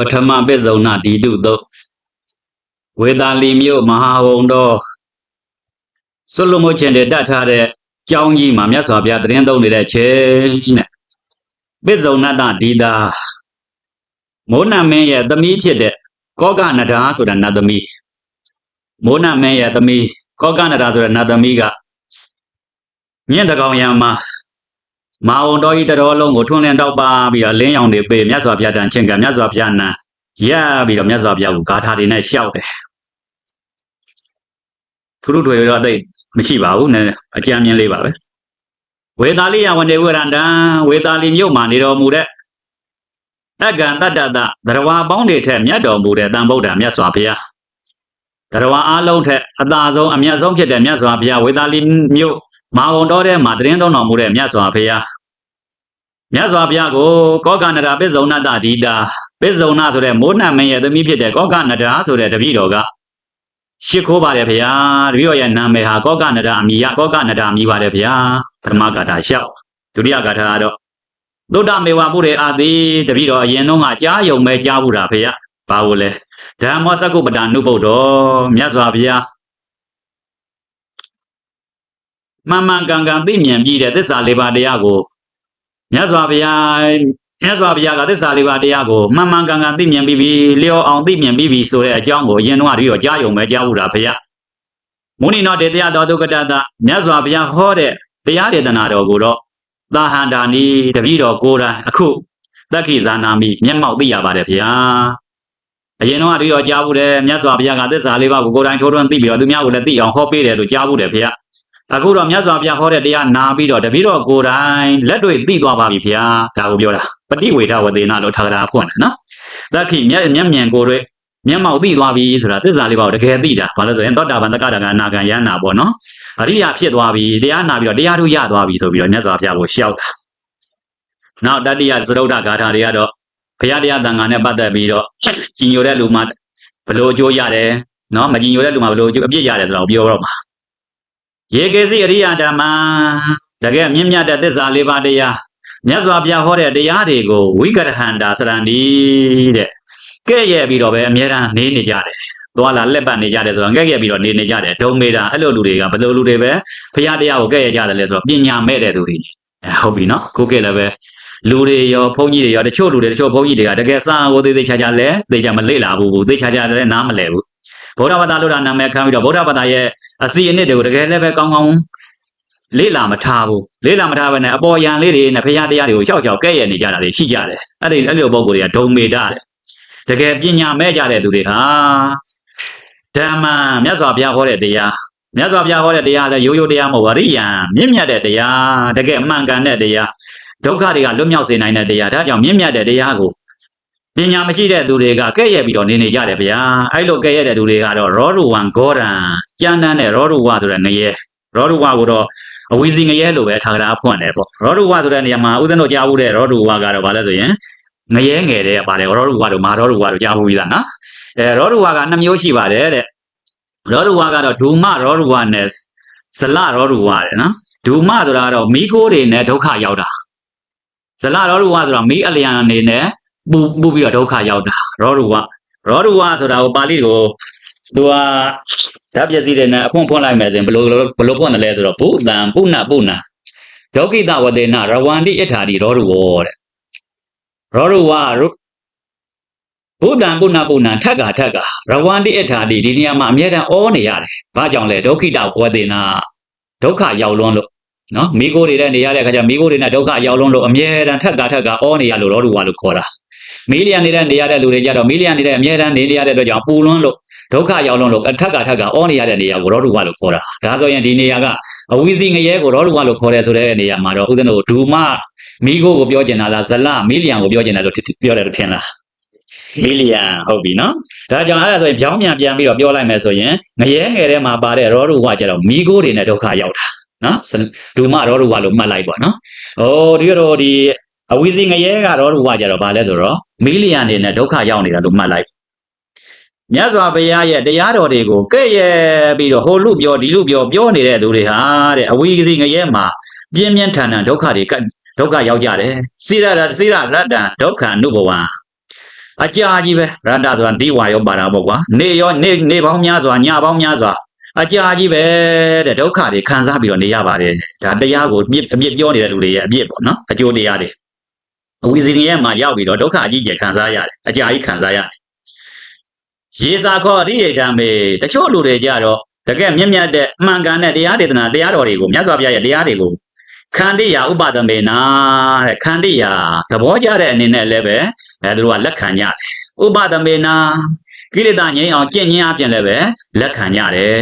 ပထမပိစုံနာဒီတုသုတ်ဝေသာလီမြို့မဟာဝုံတော်ဆွလုမုတ်ချင်းတွေတတ်ထားတဲ့ကျောင်းကြီးမှာမြတ်စွာဘုရားသတင်းသုံးနေတဲ့ချိန်နဲ့ပိစုံနတ္တဒီတာမိုးနမင်းရဲ့သမီးဖြစ်တဲ့ကောကနဒာဆိုတဲ့နတ်သမီးမိုးနမင်းရဲ့သမီးကောကနဒာဆိုတဲ့နတ်သမီးကမြင့်တကောင်ရံမှာ မဟာဝုံတော်ကြီးတစ်တော်လုံးကိုထွန်းလင်းတောက်ပါပြီးတော့လင်းရောင်တွေပေးမြတ်စွာဘုရားတန်ချင်းကမြတ်စွာဘုရားနံရပြီးတော့မြတ်စွာဘုရားကိုဂါထာတွေနဲ့ရှောက်တယ်ထူးထူးထွေထွေတော့အသိမရှိပါဘူးနည်းနည်းအကြံဉာဏ်လေးပါပဲဝေသာလိယဝနေဝရန္တံဝေသာလိမြို့မှာနေတော်မူတဲ့အက္ကံတတ္တတသရဝါပေါင်းတွေထက်မြတ်တော်မူတဲ့တန်ဗုဒ္ဓမြတ်စွာဘုရားသရဝါအားလုံးထက်အသာဆုံးအမြတ်ဆုံးဖြစ်တဲ့မြတ်စွာဘုရားဝေသာလိမြို့ မာဝံတော်ထဲမှာတရင်တော်တော်မူတဲ့မြတ်စွာဘုရားမြတ်စွာဘုရားကိုကောကနရာပိစုံနတ္တဒီတာပိစုံနာဆိုတဲ့မိုးနတ်မင်းရဲ့သမီးဖြစ်တဲ့ကောကနရာဆိုတဲ့တပည့်တော်ကရှ िख ိုးပါတယ်ဗျာတပည့်တော်ရဲ့နာမည်ဟာကောကနရာအမည်ရကောကနရာအမည်ပါတယ်ဗျာပထမဂါထာလျှောက်ဒုတိယဂါထာကတော့သုဒ္ဓမေဝပုရိအာတိတပည့်တော်အရင်တော့ကကြားယုံပဲကြားဘူးတာဖေရဘာလို့လဲဓမ္မောစကုပ္ပတာနုဗုဒ္ဓောမြတ်စွာဘုရား မှန်မှန်ကန်ကန်သိမြင်ပြီးတဲ့သစ္စာလေးပါးတရားကိုမြတ်စွာဘုရားမြတ်စွာဘုရားကသစ္စာလေးပါးတရားကိုမှန်မှန်ကန်ကန်သိမြင်ပြီးပြီလျော်အောင်သိမြင်ပြီးပြီဆိုတဲ့အကြောင်းကိုအရင်တော့တပည့်တော်ကြားယုံပဲကြားဘူးတာဖေရမုနိနောတေတရားတော်ဒုက္ကတတမြတ်စွာဘုရားဟောတဲ့တရားဒေသနာတော်ကိုတော့သာဟန္တာနီတပည့်တော်ကိုယ်တိုင်အခုတက်ခိဇာနာမိမျက်မှောက်သိရပါတယ်ဗျာအရင်တော့တပည့်တော်ကြားဘူးတယ်မြတ်စွာဘုရားကသစ္စာလေးပါးကိုကိုယ်တိုင်ထိုးထွန်းသိပြီးတော့သူများကိုလည်းသိအောင်ဟောပေးတယ်လို့ကြားဘူးတယ်ဗျာ အခုတော့မြတ်စွာဘုရားဟောတဲ့တရားနာပြီးတော့တပည့်တော်ကိုယ်တိုင်လက်တွေ့သိသွားပါပြီဗျာဒါကိုပြောတာပฏิဝေဒဝသေနလို့ထာဂရာဖွင့်တယ်နော်တက်ခိမျက်မျက်မြင်ကိုယ်တွေမျက်မှောက်သိသွားပြီဆိုတာသစ္စာလေးပါးကိုတကယ်သိတာဘာလို့ဆိုရင်သောတာပန်တက္ကတာကအနာဂံယန္နာပေါ့နော်အရိယာဖြစ်သွားပြီတရားနာပြီးတော့တရားတို့ရသွားပြီဆိုပြီးတော့မြတ်စွာဘုရားကိုရှောက်တာနောက်တတိယသရုဒ္ဓဂါထာတွေကတော့ဘုရားတရားတန်ခါနဲ့ပတ်သက်ပြီးတော့ကြီးညိုတဲ့လူမှဘလို့အကျိုးရတယ်နော်မကြီးညိုတဲ့လူမှဘလို့အကျိုးအပြစ်ရတယ်ဆိုတော့ပြောတော့မှာ ရေကေစီအရိယာဓမ္မတကယ်မြင့်မြတ်တဲ့သစ္စာလေးပါးတရားမြတ်စွာဘုရားဟောတဲ့တရားတွေကိုဝိကရဟန္တာစရဏီတဲ့ကဲ့ရဲ့ပြီးတော့ပဲအမြဲတမ်းနေနေကြတယ်သွားလာလက်ပတ်နေကြတယ်ဆိုတော့ငဲ့ခဲ့ပြီးတော့နေနေကြတယ်ဒုံမေတာအဲ့လိုလူတွေကဘယ်လိုလူတွေပဲဖရာတရားကိုကဲ့ရဲ့ကြတယ်လဲဆိုတော့ပညာမဲ့တဲ့သူတွေအဲဟုတ်ပြီနော်ကိုကဲ့လည်းပဲလူတွေရောဘုန်းကြီးတွေရောတချို့လူတွေတချို့ဘုန်းကြီးတွေကတကယ်စာကိုသေးသေးချာချာလဲသေချာမလေ့လာဘူးသေချာချာလည်းနားမလဲဘူး ဗုဒ္ဓဘာသာလို့တာနာမည်ခံပြီးတော့ဗုဒ္ဓဘာသာရဲ့အစီအနစ်တွေကိုတကယ်လည်းပဲကောင်းကောင်းလေ့လာမထားဘူးလေ့လာမထားဘဲနဲ့အပေါ်ယံလေးတွေနဲ့ဖရာတရားတွေကိုရှောက်ရှောက်ကဲ့ရဲ့နေကြတာတွေရှိကြတယ်အဲ့ဒီအဲ့လိုပုံကိုယ်တွေကဒုံမေတာတဲ့တကယ်ပညာမဲ့ကြတဲ့သူတွေဟာဓမ္မမြတ်စွာဘုရားဟောတဲ့တရားမြတ်စွာဘုရားဟောတဲ့တရားလည်းရိုးရိုးတရားမဟုတ်ဘူးအရိယံမြင့်မြတ်တဲ့တရားတကယ်အမှန်ကန်တဲ့တရားဒုက္ခတွေကလွတ်မြောက်စေနိုင်တဲ့တရားဒါကြောင့်မြင့်မြတ်တဲ့တရားကို ပညာမရှိတဲ့သူတွေကကဲ့ရဲ့ပြီးတော့နေနေကြတယ်ဗျာအဲ့လိုကဲ့ရဲ့တဲ့သူတွေကတော့ရောရူဝံဂောရံကြမ်းတမ်းတဲ့ရောရူဝဆိုတဲ့ငရဲရောရူဝကိုတော့အဝီစီငရဲလို့ပဲထာဂရာဖွင့်တယ်ပေါ့ရောရူဝဆိုတဲ့နေရာမှာဥဒ္ဒနောကြားဘူးတဲ့ရောရူဝကတော့ဘာလဲဆိုရင်ငရဲငယ်တဲ့ပါတယ်ရောရူဝတို့မာရောရူဝတို့ကြားဘူးပြီလားနော်အဲရောရူဝကနှစ်မျိုးရှိပါတယ်တဲ့ရောရူဝကတော့ဒူမရောရူဝနဲ့ဇလရောရူဝတဲ့နော်ဒူမဆိုတာကတော့မိခိုးတွေနဲ့ဒုက္ခရောက်တာဇလရောရူဝဆိုတာမိအလျံအနေနဲ့ ပူပူပြီးတော့ဒုက္ခရောက်တာရောရူဝရောရူဝဆိုတာကိုပါဠိကိုသူကဓာတ်ပစ္စည်းတွေနဲ့အဖွင့်ဖွင့်လိုက်မယ်ဆိုရင်ဘယ်လိုဘယ်လိုဖွင့်တယ်လဲဆိုတော့ဘုတံပုဏ္ဏပုဏ္ဏဒုက္ခိတဝတေနရဝန္တိအထာတိရောရူဝတဲ့ရောရူဝဘုဒ္ဓံပုဏ္ဏပုဏ္ဏထက်ကထက်ကရဝန္တိအထာတိဒီနေရာမှာအမြဲတမ်းအောနေရတယ်။ဘာကြောင့်လဲဒုက္ခိတဝတေနာဒုက္ခရောက်လွန်းလို့နော်မိโกတွေနဲ့နေရတဲ့အခါကျမိโกတွေနဲ့ဒုက္ခရောက်လွန်းလို့အမြဲတမ်းထက်ကထက်ကအောနေရလို့ရောရူဝလို့ခေါ်တာ။ မီလီယံနေတဲ့နေရတဲ့လူတွေကြတော့မီလီယံနေတဲ့အမြဲတမ်းနေနေရတဲ့အတွက်ကြောင့်ပူလွန်းလို့ဒုက္ခရောက်လွန်းလို့အထက်ကထက်ကအောနေရတဲ့နေရာကိုရောရူဝလို့ခေါ်တာ။ဒါဆိုရင်ဒီနေရာကအဝီစီငရဲကိုရောရူဝလို့ခေါ်တယ်ဆိုတဲ့နေရာမှာတော့ဥဒ္ဒနကိုဒူမမိโกကိုပြောကျင်တာလားဇလမီလီယံကိုပြောကျင်တယ်လို့ပြောတယ်လို့ထင်လားမီလီယံဟုတ်ပြီနော်ဒါကြောင့်အဲ့ဒါဆိုရင်ပြောင်းပြန်ပြန်ပြီးတော့ပြောလိုက်မယ်ဆိုရင်ငရဲငယ်ထဲမှာပါတဲ့ရောရူဝကျတော့မိโกတွေနဲ့ဒုက္ခရောက်တာနော်ဒူမရောရူဝလို့မှတ်လိုက်ပေါ့နော်ဟိုဒီတော့ဒီ အဝီစီငရဲကရောရူဝကျတော့ဘာလဲဆိုတော့မီလီယံတွေနဲ့ဒုက္ခရောက်နေတာလို့မှတ်လိုက်မြတ်စွာဘုရားရဲ့တရားတော်တွေကိုကဲ့ရဲ့ပြီးတော့ဟိုလူပြောဒီလူပြောပြောနေတဲ့သူတွေဟာတဲ့အဝီစီငရဲမှာပြင်းပြင်းထန်ထန်ဒုက္ခတွေကဒုက္ခရောက်ကြတယ်စိရရစိရရတ္တဒုက္ခနုဘဝအကြာကြီးပဲရတ္တဆိုတာဒီဝါရောပါတာပေါ့ကွာနေရောနေနေပေါင်းများစွာညပေါင်းများစွာအကြာကြီးပဲတဲ့ဒုက္ခတွေခံစားပြီးတော့နေရပါတယ်ဒါတရားကိုအပြစ်အပြစ်ပြောနေတဲ့လူတွေရဲ့အပြစ်ပေါ့နော်အကျိုးတရားတွေ အဝိဇ္ဇာရဲ့မှာရောက်ပြီးတော့ဒုက္ခအကြီးကျယ်ခံစားရတယ်အကြာကြီးခံစားရတယ်ရေစာခေါ်အရိယတံမေတချို့လူတွေကြတော့တကယ်မြင့်မြတ်တဲ့အမှန်ကန်တဲ့တရားဒေသနာတရားတော်တွေကိုမြတ်စွာဘုရားရဲ့တရားတွေကိုခန္တိယဥပဒမေနာတဲ့ခန္တိယသဘောကျတဲ့အနေနဲ့လည်းပဲအဲသူတို့ကလက်ခံကြတယ်ဥပဒမေနာကိလေသာငြိမ်းအောင်ကျင့်ခြင်းအပြင်လည်းပဲလက်ခံကြတယ်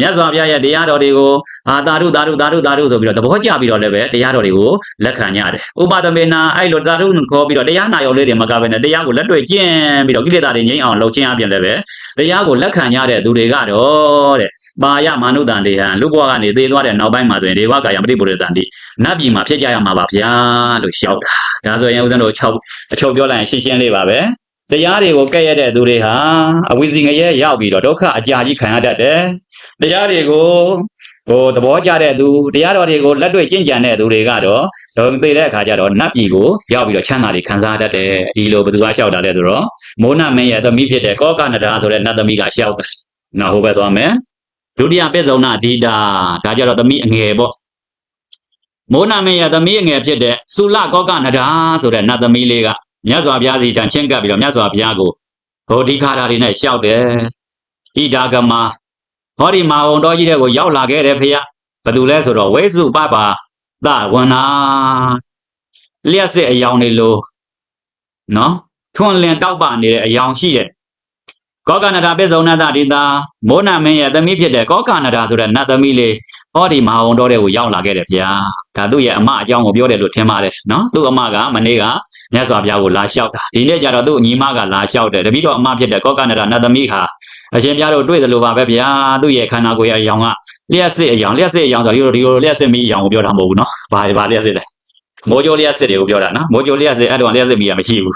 မြတ်စွာဘုရားရဲ့တရားတော်တွေကိုအာသာဓုသာဓုသာဓုသာဓုဆိုပြီးတော့သဘောကျပြီးတော့လည်းပဲတရားတော်တွေကိုလက်ခံကြတယ်ဥပဒမေနာအဲ့လိုသာဓုခေါ်ပြီးတော့တရားနာရောလေးတွေမကဘဲနဲ့တရားကိုလက်တွေ့ကျင့်ပြီးတော့ကိလေသာတွေငြိမ်းအောင်လုပ်ခြင်းအပြင်လည်းပဲတရားကိုလက်ခံကြတဲ့သူတွေကတော့တဲ့ပါယမာနုတန်တေဟံလူဘဝကနေသေသွားတဲ့နောက်ပိုင်းမှာဆိုရင်ဒေဝကာယပရိပုရိတန်တိနတ်ပြည်မှာဖြစ်ကြရမှာပါဗျာလို့ရှောက်တာဒါဆိုရင်ဦးဇင်းတို့6အချုပ်ပြောလိုက်ရင်ရှင်းရှင်းလေးပါပဲ တရားတွေကိုကဲ့ရဲ့တဲ့သူတွေဟာအဝိဇ္ဇငရဲရောက်ပြီးတော့ဒုက္ခအကြာကြီးခံရတတ်တယ်တရားတွေကိုဟိုသဘောကျတဲ့သူတရားတော်တွေကိုလက်တွေ့ကျင့်ကြံတဲ့သူတွေကတော့ဒုံသိတဲ့အခါကျတော့နတ်ပြည်ကိုရောက်ပြီးတော့ချမ်းသာတွေခံစားတတ်တယ်ဒီလိုဘယ်သူကရှောက်တာလဲဆိုတော့မိုးနမင်းရဲ့သမီးဖြစ်တဲ့ကောကနဒာဆိုတဲ့နတ်သမီးကရှောက်တယ်နော်ဟိုဘက်သွားမယ်ဒုတိယပိစ္ဆုနာဒီတာဒါကြတော့သမီးအငယ်ပေါ့မိုးနာမင်းရဲ့သမီးအငယ်ဖြစ်တဲ့သုလကောကနဒာဆိုတဲ့နတ်သမီးလေးက မြတ်စွာဘုရားစီတန်ချင်းကပ်ပြီးတော့မြတ်စွာဘုရားကိုဟောဒီခါတာတွေနဲ့ရှောက်တယ်ဣဒာကမဟောဒီမာဝံတော်ကြီးတဲ့ကိုရောက်လာခဲ့တယ်ဖေယဘယ်သူလဲဆိုတော့ဝိစုပပသဝနာလျှက်စစ်အယောင်တွေလို့နော်ထွန်းလင်းတောက်ပနေတဲ့အယောင်ရှိတဲ့ ကောကနဒာပိဇုံနတတိတာမိုးနာမင်းရဲ့သမီးဖြစ်တဲ့ကောကနဒာဆိုတဲ့နတ်သမီးလေးဟောဒီမဟာဝံတော်တဲ့ကိုရောက်လာခဲ့တယ်ဗျာဒါသူ့ရဲ့အမအကြောင်းကိုပြောတယ်လို့ထင်ပါတယ်နော်သူ့အမကမနေ့ကမြတ်စွာဘုရားကိုလာလျှောက်တာဒီနေ့ကျတော့သူ့ညီမကလာလျှောက်တယ်တပည့်တော်အမဖြစ်တဲ့ကောကနဒာနတ်သမီးဟာအရှင်ဘုရားတို့တွေ့သလိုပါပဲဗျာသူ့ရဲ့ခန္ဓာကိုယ်ရဲ့အယောင်ကလျှက်စစ်အယောင်လျှက်စစ်အယောင်ဆိုတော့ဒီလိုဒီလိုလျှက်စစ်မီအယောင်ကိုပြောတာမဟုတ်ဘူးနော်ဘာဘာလျှက်စစ်လဲမိုးကြိုးလျှက်စစ်တွေကိုပြောတာနော်မိုးကြိုးလျှက်စစ်အဲ့တော့လျှက်စစ်မီကမရှိဘူး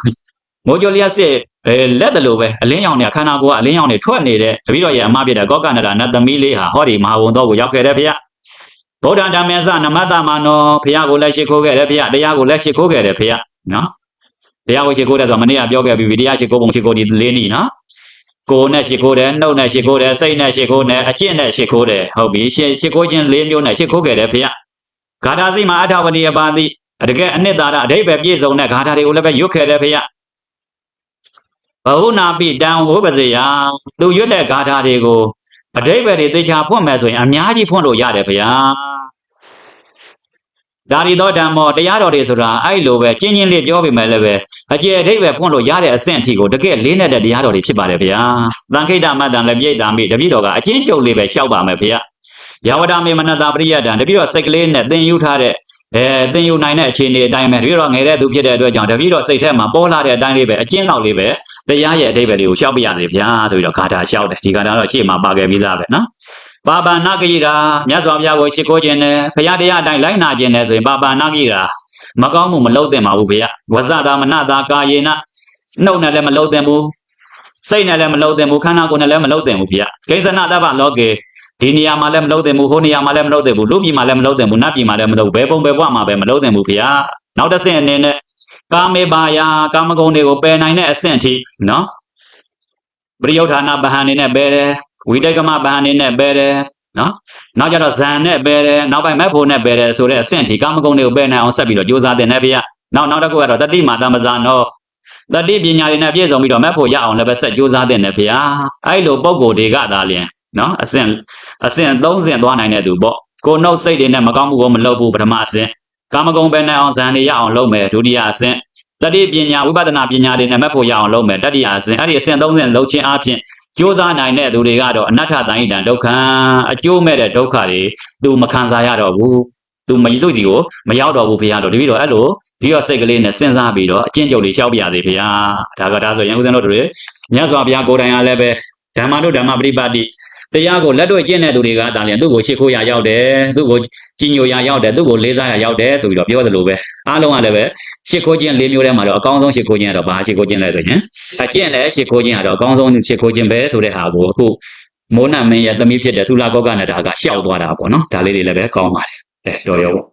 မိုးကြိုးလျှက်စစ်အဲလက်တလို့ပဲအလင်းရောင်နဲ့ခန္ဓာကိုယ်ကအလင်းရောင်တွေထွက်နေတဲ့တပည့်တော်ရဲ့အမဖြစ်တဲ့ကောကနဒာနတ်သမီးလေးဟာဟောဒီမဟာဝုံတော်ကိုရောက်ခဲ့တယ်ဗျာဗုဒ္ဓဓမ္မေသနမတ္တမနောဖះကိုလက်ရှိခိုးခဲ့တယ်ဖះတရားကိုလက်ရှိခိုးခဲ့တယ်ဖះနော်တရားကိုရှိခိုးတယ်ဆိုတော့မနေ့ကပြောခဲ့ပြီးပြီတရားရှိခိုးပုံရှိခိုးဒီလေးနီနော်ကိုယ်နဲ့ရှိခိုးတယ်နှုတ်နဲ့ရှိခိုးတယ်စိတ်နဲ့ရှိခိုးတယ်အကျင့်နဲ့ရှိခိုးတယ်ဟုတ်ပြီရှိရှိခိုးခြင်းလေးမျိုးနဲ့ရှိခိုးခဲ့တယ်ဖះဂါထာစိမှာအထာဝတိအပါတိတကယ်အနှစ်သာရအဓိပ္ပာယ်ပြည့်စုံတဲ့ဂါထာတွေကိုလည်းပဲရွတ်ခဲ့တယ်ဖះဘ ဟုနာပိတံဝပစေယသူရွတ်တဲ့ဂါထာတွေကိုအဓိပ္ပာယ်တွေသေချာဖွင့်မယ်ဆိုရင်အများကြီးဖွင့်လို့ရတယ်ဗျာဒါရီတော်ဓမ္မောတရားတော်တွေဆိုတာအဲ့လိုပဲကျင်းချင်းလေးပြောပြမယ်လည်းပဲအကျေအဓိပ္ပာယ်ဖွင့်လို့ရတဲ့အဆင့်အထိကိုတကယ်လေးနဲ့တဲ့တရားတော်တွေဖြစ်ပါတယ်ဗျာသံခိတမတ္တံလည်းပြိတ္တာမိတပည့်တော်ကအချင်းကျုပ်လေးပဲရှောက်ပါမယ်ဗျာယဝဒမေမနတာပရိယတံတပည့်တော်စိတ်ကလေးနဲ့သင်ယူထားတဲ့ အဲသင်ယူနိုင်တဲ့အခြေအနေအတိုင်းပဲတပည့်တော်ငယ်တဲ့သူဖြစ်တဲ့အတွက်ကြောင့်တပည့်တော်စိတ်ထဲမှာပေါ်လာတဲ့အတိုင်းလေးပဲအချင်းလောက်လေးပဲတရားရဲ့အဓိပ္ပာယ်လေးကိုရှောက်ပြရတယ်ဗျာဆိုပြီးတော့ဂါထာရှောက်တယ်ဒီဂါထာတော့ရှေ့မှာပါခဲ့ပြီးသားပဲနော်ပါပါဏဂိရာမြတ်စွာဘုရားကိုရှ िख ိုးခြင်းနဲ့ဘုရားတရားအတိုင်းလိုက်နာခြင်းနဲ့ဆိုရင်ပါပါဏဂိရာမကောင်းမှုမလုပ်သင့်ပါဘူးဗျာဝဇတာမနတာကာယေနနှုတ်နဲ့လည်းမလုပ်သင့်ဘူးစိတ်နဲ့လည်းမလုပ်သင့်ဘူးခန္ဓာကိုယ်နဲ့လည်းမလုပ်သင့်ဘူးဗျာကိစ္စနာတဗ္ဗလောကေ ဒီနေရာမှာလည်းမလုပ်သင့်ဘူးဟိုနေရာမှာလည်းမလုပ်သင့်ဘူးလူပြည်မှာလည်းမလုပ်သင့်ဘူးနတ်ပြည်မှာလည်းမလုပ်ဘယ်ပုံဘယ်ဘဝမှာပဲမလုပ်သင့်ဘူးဗျာနောက်တစ်ဆင့်အနေနဲ့ကာမေပါယကာမဂုဏ်တွေကိုပယ်နိုင်တဲ့အဆင့်အထိနော်ပရိယုဌာဏဗဟန်နေနဲ့ပယ်တယ်ဝိတကမဗဟန်နေနဲ့ပယ်တယ်နော်နောက်ကျတော့ဇန်နဲ့ပယ်တယ်နောက်ပိုင်းမက်ဖို့နဲ့ပယ်တယ်ဆိုတဲ့အဆင့်အထိကာမဂုဏ်တွေကိုပယ်နိုင်အောင်ဆက်ပြီးတော့ကြိုးစားတဲ့နဲ့ဗျာနောက်နောက်တစ်ခုကတော့တတိမာတမဇာနောတတိပညာတွေနဲ့ပြည့်စုံပြီးတော့မက်ဖို့ရအောင်လည်းပဲဆက်ကြိုးစားတဲ့နဲ့ဗျာအဲ့လိုပုံကိုယ်တွေကသာလျင် နော်အဆင့်အဆင့်၃ဆင့်သွားနိုင်တဲ့သူပေါ့ကိုနှုတ်စိတ်တွေနဲ့မကောင်းမှုကိုမလုပ်ဘူးပထမအဆင့်ကာမဂုဏ်ပဲနိုင်အောင်ဇန်တွေရအောင်လုပ်မယ်ဒုတိယအဆင့်တတိပညာဝိပဿနာပညာတွေနဲ့မက်ဖို့ရအောင်လုပ်မယ်တတိယအဆင့်အဲ့ဒီအဆင့်၃ဆင့်လုပ်ခြင်းအပြင်ကြိုးစားနိုင်တဲ့သူတွေကတော့အနတ္ထသံဣတံဒုက္ခအကျိုးမဲ့တဲ့ဒုက္ခတွေသူမခံစားရတော့ဘူးသူမလူစီကိုမရောက်တော့ဘူးဖေရတော့တပည့်တော်အဲ့လိုဒီတော့စိတ်ကလေးနဲ့စဉ်းစားပြီးတော့အကျင့်ကြုတ်လေးရှောက်ပြရစေဖေရဒါကဒါဆိုရင်ဦးဇင်းတို့တွေမြတ်စွာဘုရားကိုယ်တိုင်အားလည်းပဲဓမ္မတို့ဓမ္မပရိပတ်တိ တရားကိုလက်တွေ့ကျင့်တဲ့သူတွေကတာလျင်သူ့ကိုရှ िख ိုးရရောက်တယ်သူ့ကိုကြီးညိုရရောက်တယ်သူ့ကိုလေးစားရရောက်တယ်ဆိုပြီးတော့ပြောသလိုပဲအားလုံးကလည်းပဲရှ िख ိုးခြင်း၄မျိုးထဲမှာတော့အကောင်းဆုံးရှ िख ိုးခြင်းကတော့ဘာရှ िख ိုးခြင်းလဲဆိုရင်အကျင့်လည်းရှ िख ိုးခြင်းကတော့အကောင်းဆုံးရှ िख ိုးခြင်းပဲဆိုတဲ့ဟာကိုအခုမိုးနမင်းရဲ့သမီးဖြစ်တဲ့သုလာကောကနတာကရှောက်သွားတာပေါ့နော်ဒါလေးတွေလည်းပဲကောင်းပါတယ်အဲတော်ရောပေါ့